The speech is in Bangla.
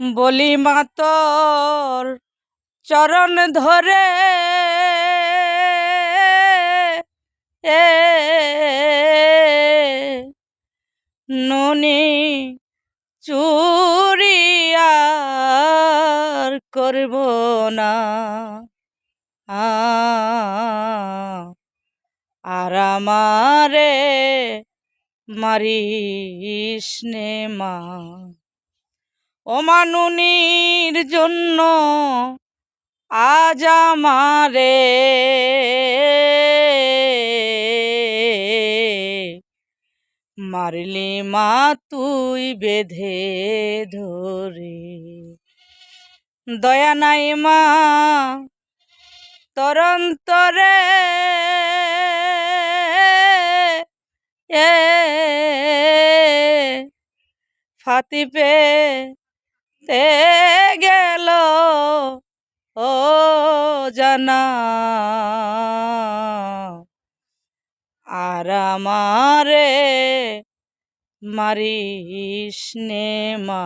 বলি মাতর চরণ ধরে এ নুনি চুরিয়ার করব না। আর আমারে মারিস মা। ও মানুনির জন্য আজ আমারে মারলি মা তুই বেঁধে ধরে। দয়া নাই মা, তরন্তরে এ ফাতিপে তে গেল ও জানা। আর আমারে মারিস মা।